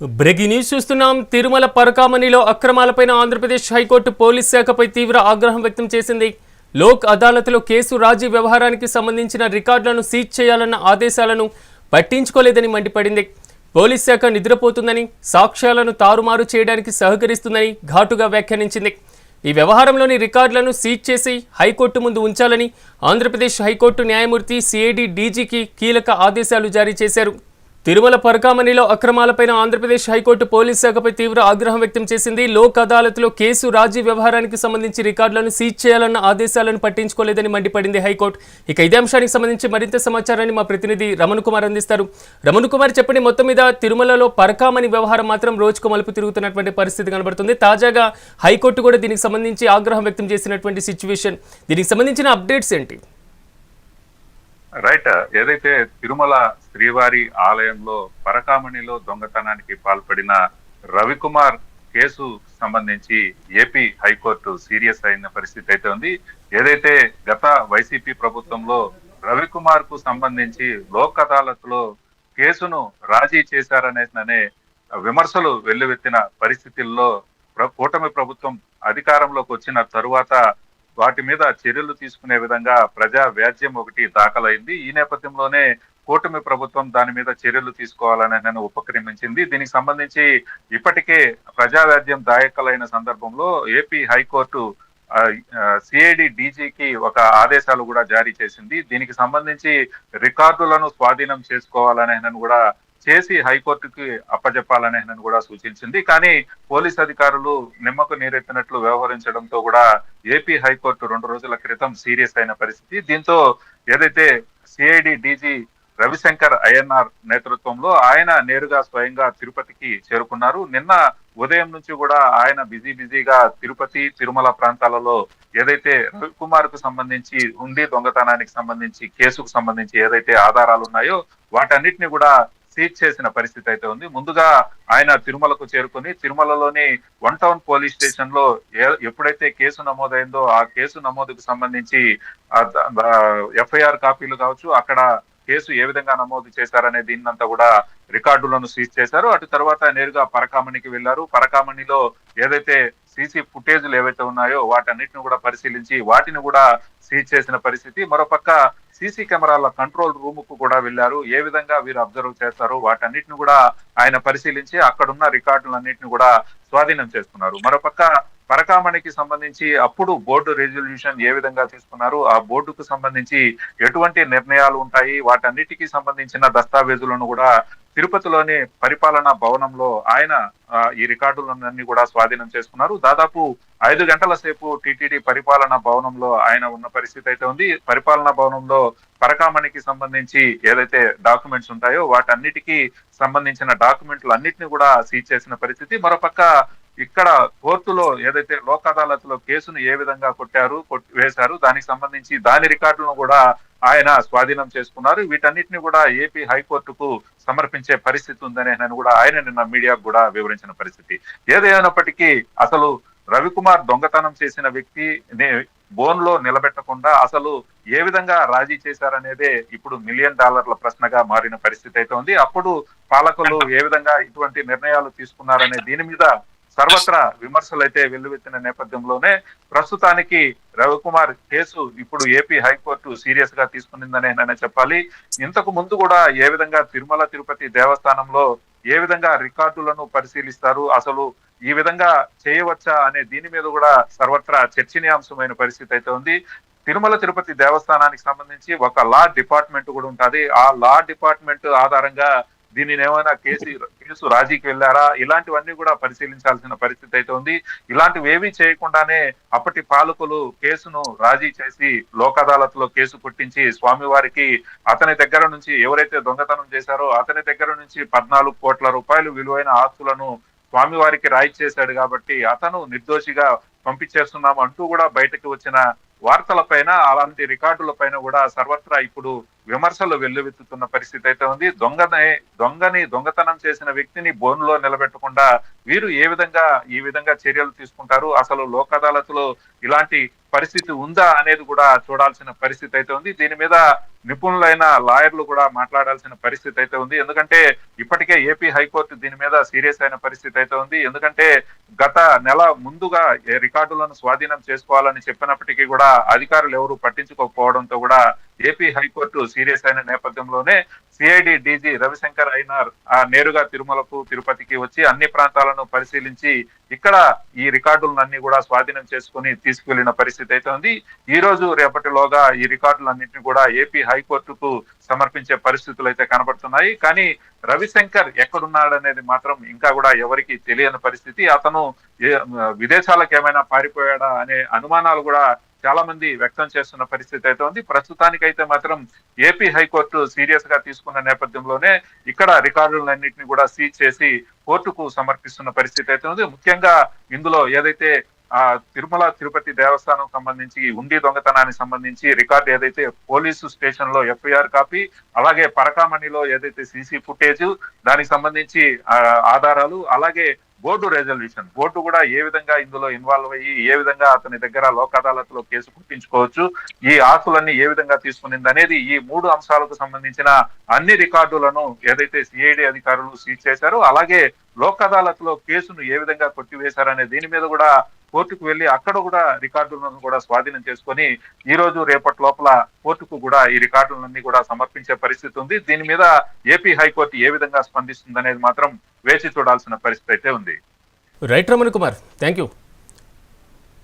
Breaking news చూస్తున్నాం. తిరుమల పరకామణిలో అక్రమాలపైన ఆంధ్రప్రదేశ్ హైకోర్టు పోలీస్ శాఖపై తీవ్ర ఆగ్రహం వ్యక్తం చేసింది. లోక్ అదాలత్లో కేసు రాజీ వ్యవహారానికి సంబంధించిన రికార్డులను సీజ్ చేయాలన్న ఆదేశాలను పట్టించుకోలేదని మండిపడింది. పోలీస్ శాఖ నిద్రపోతుందని సాక్ష్యాలను తారుమారు చేయడానికి సహకరిస్తుందని ఘాటుగా వ్యాఖ్యానించింది. ఈ వ్యవహారంలోని రికార్డులను సీజ్ చేసి హైకోర్టు ముందు ఉంచాలని ఆంధ్రప్రదేశ్ హైకోర్టు న్యాయమూర్తి సిఐడి డీజీకి కీలక ఆదేశాలు జారీ చేశారు. తిరుమల పరకామణిలో అక్రమాలపైన ఆంధ్రప్రదేశ్ హైకోర్టు పోలీస్ శాఖపై తీవ్ర ఆగ్రహం వ్యక్తం చేసింది. లోక్ అదాలత్లో కేసు రాజీ వ్యవహారానికి సంబంధించి రికార్డులను సీజ్ చేయాలన్న ఆదేశాలను పట్టించుకోలేదని మండిపడింది హైకోర్టు. ఇక ఇదే అంశానికి సంబంధించి మరింత సమాచారాన్ని మా ప్రతినిధి రమణ్ కుమార్ అందిస్తారు. రమణ్ కుమార్ చెప్పండి మొత్తం మీద తిరుమలలో పరకామణి వ్యవహారం మాత్రం రోజుకు మలుపు తిరుగుతున్నటువంటి పరిస్థితి కనబడుతుంది. తాజాగా హైకోర్టు కూడా దీనికి సంబంధించి ఆగ్రహం వ్యక్తం చేసినటువంటి సిచ్యువేషన్. దీనికి సంబంధించిన అప్డేట్స్ ఏంటి? రైట్. ఏదైతే తిరుమల శ్రీవారి ఆలయంలో పరకామణిలో దొంగతనానికి పాల్పడిన రవికుమార్ కేసు సంబంధించి ఏపీ హైకోర్టు సీరియస్ అయిన పరిస్థితి అయితే ఉంది. ఏదైతే గత వైసీపీ ప్రభుత్వంలో రవికుమార్కు సంబంధించి లోక్ అదాలత్లో కేసును రాజీ చేశారనే విమర్శలు వెల్లువెత్తిన పరిస్థితుల్లో కూటమి ప్రభుత్వం అధికారంలోకి వచ్చిన తరువాత వాటి మీద చర్యలు తీసుకునే విధంగా ప్రజా వ్యాజ్యం ఒకటి దాఖలైంది. ఈ నేపథ్యంలోనే కూటమి ప్రభుత్వం దాని మీద చర్యలు తీసుకోవాలని నేను ఉపక్రమించింది. దీనికి సంబంధించి ఇప్పటికే ప్రజా వ్యాజ్యం సందర్భంలో ఏపీ హైకోర్టు సిఐడి డీజీకి ఒక ఆదేశాలు కూడా జారీ చేసింది. దీనికి సంబంధించి రికార్డులను స్వాధీనం చేసుకోవాలని ఆయన కూడా చేసి హైకోర్టుకి అప్పజెప్పాలని కూడా సూచించింది. కానీ పోలీస్ అధికారులు నిమ్మకు నీరెత్తినట్లు వ్యవహరించడంతో కూడా ఏపీ హైకోర్టు రెండు రోజుల క్రితం సీరియస్ అయిన పరిస్థితి. దీంతో ఏదైతే సిఐడి డీజీ రవిశంకర్ ఐఎన్ఆర్ నేతృత్వంలో ఆయన నేరుగా స్వయంగా తిరుపతికి చేరుకున్నారు. నిన్న ఉదయం నుంచి కూడా ఆయన బిజీ బిజీగా తిరుపతి తిరుమల ప్రాంతాలలో ఏదైతే రవికుమార్కు సంబంధించి ఉండి దొంగతనానికి సంబంధించి కేసుకు సంబంధించి ఏదైతే ఆధారాలు ఉన్నాయో వాటన్నిటిని కూడా సీజ్ చేసిన పరిస్థితి అయితే ఉంది. ముందుగా ఆయన తిరుమలకు చేరుకుని తిరుమలలోని వన్ టౌన్ పోలీస్ స్టేషన్లో ఏ- ఎప్పుడైతే కేసు నమోదైందో ఆ కేసు నమోదుకు సంబంధించి ఎఫ్ఐఆర్ కాపీలు కావచ్చు అక్కడ కేసు ఏ విధంగా నమోదు చేశారనే దీన్నంతా కూడా రికార్డులను సీజ్ చేశారు. అటు తర్వాత నేరుగా పరకామణికి వెళ్ళారు పరకామణిలో ఏదైతే సీసీ ఫుటేజ్లు ఏవైతే ఉన్నాయో వాటన్నిటిని కూడా పరిశీలించి వాటిని కూడా సీజ్ చేసిన పరిస్థితి. మరోపక్క సీసీ కెమెరాల కంట్రోల్ రూమ్కు కూడా వెళ్ళారు ఏ విధంగా వీరు అబ్జర్వ్ చేస్తారు వాటన్నిటిని కూడా ఆయన పరిశీలించి అక్కడున్న రికార్డులన్నిటిని కూడా స్వాధీనం చేసుకున్నారు. మరోపక్క పరకామణికి సంబంధించి అప్పుడు బోర్డు రెజల్యూషన్ ఏ విధంగా తీసుకున్నారు? ఆ బోర్డుకు సంబంధించి ఎటువంటి నిర్ణయాలు ఉంటాయి? వాటన్నిటికీ సంబంధించిన దస్తావేజులను కూడా తిరుపతిలోని పరిపాలనా భవనంలో ఆయన ఈ రికార్డులన్నీ కూడా స్వాధీనం చేసుకున్నారు. దాదాపు ఐదు గంటల సేపు టిటిడి పరిపాలనా భవనంలో ఆయన ఉన్న పరిస్థితి అయితే ఉంది. పరిపాలనా భవనంలో పరకామణికి సంబంధించి ఏదైతే డాక్యుమెంట్స్ ఉంటాయో వాటన్నిటికీ సంబంధించిన డాక్యుమెంట్లు అన్నిటిని కూడా సీజ్ చేసిన పరిస్థితి. మరోపక్క ఇక్కడ కోర్టులో ఏదైతే లోక్ అదాలత్లో కేసును ఏ విధంగా కొట్టారు వేశారు దానికి సంబంధించి దాని రికార్డులను కూడా ఆయన స్వాధీనం చేసుకున్నారు. వీటన్నిటిని కూడా ఏపీ హైకోర్టుకు సమర్పించే పరిస్థితి ఉందని ఆయన కూడా ఆయన నిన్న మీడియాకు కూడా వివరించిన పరిస్థితి. ఏదైనప్పటికీ అసలు రవికుమార్ దొంగతనం చేసిన వ్యక్తి బోన్లో నిలబెట్టకుండా అసలు ఏ విధంగా రాజీ చేశారనేదే ఇప్పుడు మిలియన్ డాలర్ల ప్రశ్నగా మారిన పరిస్థితి అయితే ఉంది. అప్పుడు పాలకులు ఏ విధంగా ఇటువంటి నిర్ణయాలు తీసుకున్నారనే దీని మీద సర్వత్రా విమర్శలు అయితే వెల్లువెత్తిన నేపథ్యంలోనే ప్రస్తుతానికి రవికుమార్ కేసు ఇప్పుడు ఏపీ హైకోర్టు సీరియస్గా తీసుకునిందనే నేను చెప్పాలి. ఇంతకు ముందు కూడా ఏ విధంగా తిరుమల తిరుపతి దేవస్థానంలో ఏ విధంగా రికార్డులను పరిశీలిస్తారు అసలు ఈ విధంగా చేయవచ్చా అనే దీని మీద కూడా సర్వత్రా చర్చనీయాంశమైన పరిస్థితి అయితే ఉంది. తిరుమల తిరుపతి దేవస్థానానికి సంబంధించి ఒక లా డిపార్ట్మెంట్ కూడా ఉంటుంది. ఆ లా డిపార్ట్మెంట్ ఆధారంగా దీనిని ఏమైనా కేసు కేసు రాజీకి వెళ్ళారా? ఇలాంటివన్నీ కూడా పరిశీలించాల్సిన పరిస్థితి అయితే ఉంది. ఇలాంటివి ఏమీ చేయకుండానే అప్పటి పాలకులు కేసును రాజీ చేసి లోక్ అదాలత్లో కేసు పుట్టించి స్వామివారికి అతని దగ్గర నుంచి ఎవరైతే దొంగతనం చేశారో అతని దగ్గర నుంచి పద్నాలుగు కోట్ల రూపాయలు విలువైన ఆస్తులను స్వామివారికి రాయి చేశాడు కాబట్టి అతను నిర్దోషిగా పంపించేస్తున్నాం అంటూ కూడా బయటకు వచ్చిన వార్తల పైన అలాంటి రికార్డుల పైన కూడా సర్వత్రా ఇప్పుడు విమర్శలు వెల్లువెత్తుతున్న పరిస్థితి అయితే ఉంది. దొంగనే దొంగని దొంగతనం చేసిన వ్యక్తిని బోన్లో నిలబెట్టకుండా వీరు ఏ విధంగా ఈ విధంగా చర్యలు తీసుకుంటారు? అసలు లోక్ అదాలత్లో ఇలాంటి పరిస్థితి ఉందా అనేది కూడా చూడాల్సిన పరిస్థితి అయితే ఉంది. దీని మీద నిపుణులైన లాయర్లు కూడా మాట్లాడాల్సిన పరిస్థితి అయితే ఉంది. ఎందుకంటే ఇప్పటికే ఏపీ హైకోర్టు దీని మీద సీరియస్ అయిన పరిస్థితి అయితే ఉంది. ఎందుకంటే గత నెల ముందుగా రికార్డులను స్వాధీనం చేసుకోవాలని చెప్పినప్పటికీ కూడా అధికారులు ఎవరు పట్టించుకోకపోవడంతో కూడా ఏపీ హైకోర్టు సీరియస్ అయిన నేపథ్యంలోనే సిఐడి డీజీ రవిశంకర్ అయినార్ ఆ నేరుగా తిరుమలకు తిరుపతికి వచ్చి అన్ని ప్రాంతాలను పరిశీలించి ఇక్కడ ఈ రికార్డులన్నీ కూడా స్వాధీనం చేసుకుని తీసుకువెళ్ళిన పరిస్థితి అయితే ఉంది. ఈ రోజు రేపటిలోగా ఈ రికార్డులన్నింటినీ కూడా ఏపీ హైకోర్టుకు సమర్పించే పరిస్థితులు అయితే కనబడుతున్నాయి. కానీ రవిశంకర్ ఎక్కడున్నాడనేది మాత్రం ఇంకా కూడా ఎవరికి తెలియని పరిస్థితి. అతను విదేశాలకు ఏమైనా పారిపోయాడా అనే అనుమానాలు కూడా చాలా మంది వ్యక్తం చేస్తున్న పరిస్థితి అయితే ఉంది. ప్రస్తుతానికైతే మాత్రం ఏపీ హైకోర్టు సీరియస్గా తీసుకున్న నేపథ్యంలోనే ఇక్కడ రికార్డులన్నింటినీ కూడా సీజ్ చేసి కోర్టుకు సమర్పిస్తున్న పరిస్థితి అయితే ఉంది. ముఖ్యంగా ఇందులో ఏదైతే ఆ తిరుమల తిరుపతి దేవస్థానం సంబంధించి ఉండి దొంగతనానికి సంబంధించి రికార్డు ఏదైతే పోలీసు స్టేషన్లో ఎఫ్ఐఆర్ కాపీ అలాగే పరకామణిలో ఏదైతే సీసీ ఫుటేజ్ దానికి సంబంధించి ఆ, ఆధారాలు అలాగే బోర్డు రెజల్యూషన్. బోర్డు కూడా ఏ విధంగా ఇందులో ఇన్వాల్వ్ అయ్యి ఏ విధంగా అతని దగ్గర లోక్ అదాలత్లో కేసు పుట్టించుకోవచ్చు ఈ ఆస్తులన్నీ ఏ విధంగా తీసుకునింది అనేది ఈ మూడు అంశాలకు సంబంధించిన అన్ని రికార్డులను ఏదైతే సిఐడి అధికారులు సీజ్ చేశారో అలాగే లోక్ అదాలత్లో కేసును ఏ విధంగా కొట్టివేశారనే దీని మీద కూడా కోర్టుకు వెళ్ళి అక్కడ కూడా రికార్డులను కూడా స్వాధీనం చేసుకొని ఈ రోజు రేపటి లోపల కోర్టుకు కూడా ఈ రికార్డులన్నీ కూడా సమర్పించే పరిస్థితి ఉంది. దీని మీద ఏపీ హైకోర్టు ఏ విధంగా స్పందిస్తుంది అనేది మాత్రం వేచి చూడాల్సిన పరిస్థితి అయితే ఉంది. Right Raman Kumar thank you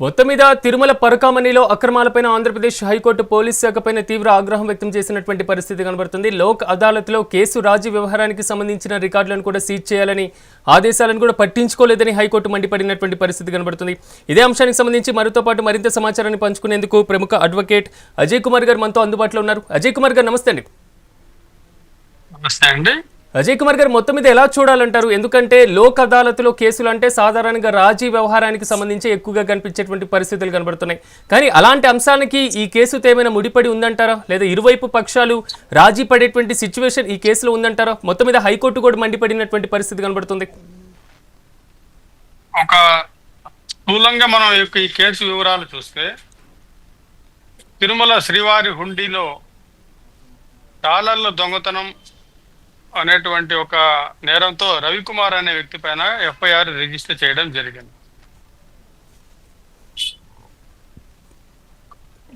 మొత్తం మీద తిరుమల పరకామణిలో అక్రమాలపైన ఆంధ్రప్రదేశ్ హైకోర్టు పోలీస్ శాఖపైన తీవ్ర ఆగ్రహం వ్యక్తం చేసినటువంటి పరిస్థితి కనబడుతుంది. లోక్ అదాలత్లో కేసు రాజీ వ్యవహారానికి సంబంధించిన రికార్డులను కూడా సీజ్ చేయాలని ఆదేశాలను కూడా పట్టించుకోలేదని హైకోర్టు మండిపడినటువంటి పరిస్థితి కనబడుతుంది. ఇదే అంశానికి సంబంధించి మరితో పాటు మరింత సమాచారాన్ని పంచుకునేందుకు ప్రముఖ అడ్వకేట్ అజయ్ కుమార్ గారు మనతో అందుబాటులో ఉన్నారు. అజయ్ కుమార్ గారు నమస్తే అండి. నమస్తే అండి. అజయ్ కుమార్ గారు మొత్తం మీద ఎలా చూడాలంటారు? ఎందుకంటే లోక్ అదాలత్లో కేసులు అంటే సాధారణంగా రాజీ వ్యవహారానికి సంబంధించి ఎక్కువగా కనిపించేటువంటి పరిస్థితులు కనబడుతున్నాయి. కానీ అలాంటి అంశానికి ఈ కేసుతో ఏమైనా ముడిపడి ఉందంటారా? లేదా ఇరువైపు పక్షాలు రాజీ పడేటువంటి సిచ్యువేషన్ ఈ కేసులో ఉందంటారా? మొత్తం మీద హైకోర్టు కూడా మండిపడినటువంటి పరిస్థితి కనబడుతుంది. ఒక స్థూలంగా మనం ఈ యొక్క ఈ కేసు వివరాలు చూస్తే తిరుమల శ్రీవారి హుండీలో డాలర్ల దొంగతనం అనేటువంటి ఒక నేరంతో రవికుమార్ అనే వ్యక్తి పైన ఎఫ్ఐఆర్ రిజిస్టర్ చేయడం జరిగింది.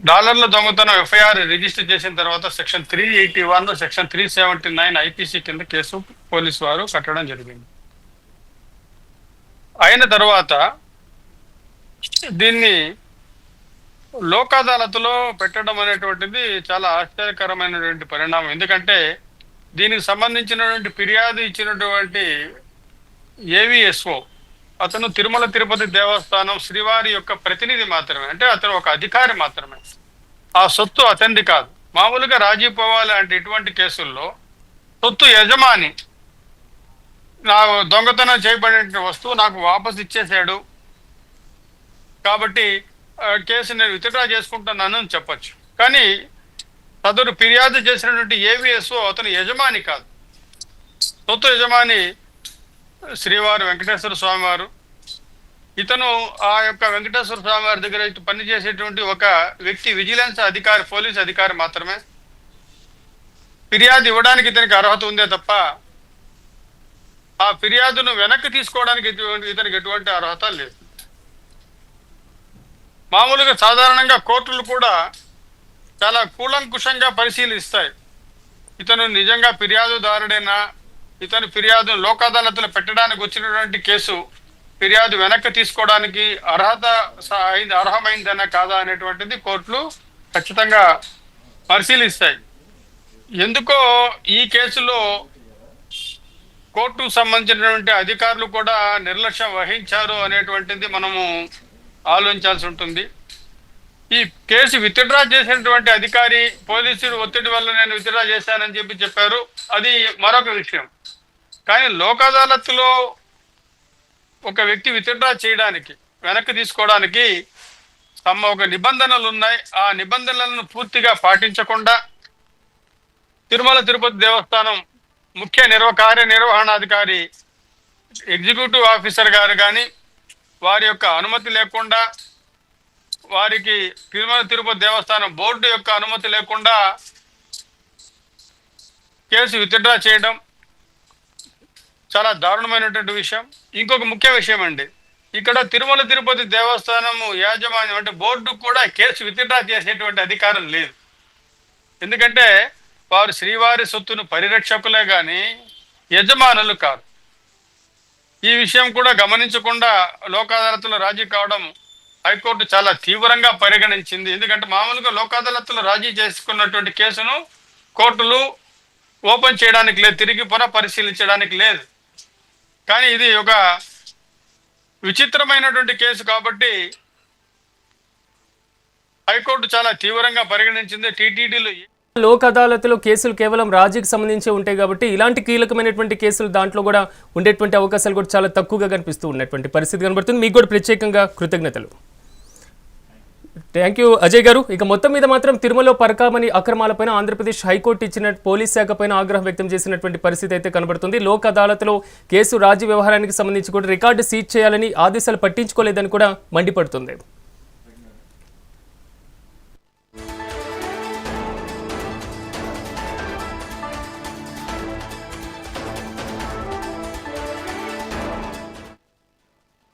డాలర్ల దొంగతనం ఎఫ్ఐఆర్ రిజిస్టర్ చేసిన తర్వాత section three eighty one section three seventy nine IPC కింద కేసు పోలీసు వారు కట్టడం జరిగింది. అయిన తర్వాత దీన్ని లోక్ అదాలత్లో పెట్టడం అనేటువంటిది చాలా ఆశ్చర్యకరమైనటువంటి పరిణామం. ఎందుకంటే దీనికి సంబంధించినటువంటి ఫిర్యాదు ఇచ్చినటువంటి ఏవిఎస్ఓ అతను తిరుమల తిరుపతి దేవస్థానం శ్రీవారి యొక్క ప్రతినిధి మాత్రమే అంటే అతను ఒక అధికారి మాత్రమే. ఆ సొత్తు అతనిది కాదు. మామూలుగా రాజీ పోవాలి అంటే ఇటువంటి కేసుల్లో సొత్తు యజమాని నా దొంగతనం చేయబడిన వస్తువు నాకు వాపసు ఇచ్చేసాడు కాబట్టి కేసు నేను విత్డ్రా చేసుకుంటున్నాను అని చెప్పచ్చు. కానీ సదరు ఫిర్యాదు చేసినటువంటి ఏవిఎస్ఓ అతను యజమాని కాదు. సొంత యజమాని శ్రీవారి వెంకటేశ్వర స్వామి వారు ఇతను ఆ యొక్క వెంకటేశ్వర స్వామి వారి దగ్గర పనిచేసేటువంటి ఒక వ్యక్తి విజిలెన్స్ అధికారి పోలీస్ అధికారి మాత్రమే. ఫిర్యాదు ఇవ్వడానికి ఇతనికి అర్హత ఉందే తప్ప ఆ ఫిర్యాదును వెనక్కి తీసుకోవడానికి ఇతనికి ఎటువంటి అర్హత లేదు. మామూలుగా సాధారణంగా కోర్టులు కూడా చాలా కూలంకుషంగా పరిశీలిస్తాయి. ఇతను నిజంగా ఫిర్యాదుదారుడేనా? ఇతను ఫిర్యాదు లోక్ అదాలత్లో పెట్టడానికి వచ్చినటువంటి కేసు ఫిర్యాదు వెనక్కి తీసుకోవడానికి అర్హత స- అయింది అర్హమైందనా కాదా అనేటువంటిది కోర్టులు ఖచ్చితంగా పరిశీలిస్తాయి. ఎందుకో ఈ కేసులో కోర్టుకు సంబంధించినటువంటి అధికారులు కూడా నిర్లక్ష్యం వహించారు అనేటువంటిది మనము ఆలోచించాల్సి ఉంటుంది. ఈ కేసు విత్డ్రా చేసినటువంటి అధికారి పోలీసులు ఒత్తిడి వల్ల నేను విత్డ్రా చేశానని చెప్పి చెప్పారు. అది మరొక విషయం. కానీ లోక్ అదాలత్లో ఒక వ్యక్తి విత్డ్రా చేయడానికి వెనక్కి తీసుకోవడానికి తమ ఒక నిబంధనలు ఉన్నాయి. ఆ నిబంధనలను పూర్తిగా పాటించకుండా తిరుమల తిరుపతి దేవస్థానం ముఖ్య నిర్వ కార్యనిర్వహణాధికారి ఎగ్జిక్యూటివ్ ఆఫీసర్ గారు కానీ వారి యొక్క అనుమతి లేకుండా వారికి తిరుమల తిరుపతి దేవస్థానం బోర్డు యొక్క అనుమతి లేకుండా కేసు విత్డ్రా చేయడం చాలా దారుణమైనటువంటి విషయం. ఇంకొక ముఖ్య విషయం అండి. ఇక్కడ తిరుమల తిరుపతి దేవస్థానము యాజమాన్యం అంటే బోర్డు కూడా కేసు విత్డ్రా చేసేటువంటి అధికారం లేదు. ఎందుకంటే వారు శ్రీవారి సొత్తును పరిరక్షకులే కానీ యజమానులు కాదు ఈ విషయం కూడా గమనించకుండా లోకాదాలతలో రాజీ కావడం హైకోర్టు చాలా తీవ్రంగా పరిగణించింది. ఎందుకంటే మామూలుగా లోక్ అదాలత్లో రాజీ చేసుకున్నటువంటి కేసును కోర్టులు ఓపెన్ చేయడానికి లేదు తిరిగి పునః పరిశీలించడానికి లేదు. కానీ ఇది ఒక విచిత్రమైనటువంటి కేసు కాబట్టి హైకోర్టు చాలా తీవ్రంగా పరిగణించింది. టీటీడీలు లోక్ అదాలత్లో కేసులు కేవలం రాజీకి సంబంధించి ఉంటాయి కాబట్టి ఇలాంటి కీలకమైనటువంటి కేసులు దాంట్లో కూడా ఉండేటువంటి అవకాశాలు కూడా చాలా తక్కువగా కనిపిస్తూ ఉన్నటువంటి పరిస్థితి కనబడుతుంది. మీకు కూడా ప్రత్యేకంగా కృతజ్ఞతలు. థ్యాంక్ యూ అజయ్ గారు. ఇక మొత్తం మీద మాత్రం తిరుమలలో పరకామణి అక్రమాలపైన ఆంధ్రప్రదేశ్ హైకోర్టు ఇచ్చిన పోలీస్ శాఖ పైన ఆగ్రహం వ్యక్తం చేసినటువంటి పరిస్థితి అయితే కనబడుతుంది. లోక్ అదాలత్లో కేసు రాజీ వ్యవహారానికి సంబంధించి కూడా రికార్డు సీజ్ చేయాలని ఆదేశాలు పట్టించుకోలేదని కూడా మండిపడుతుంది.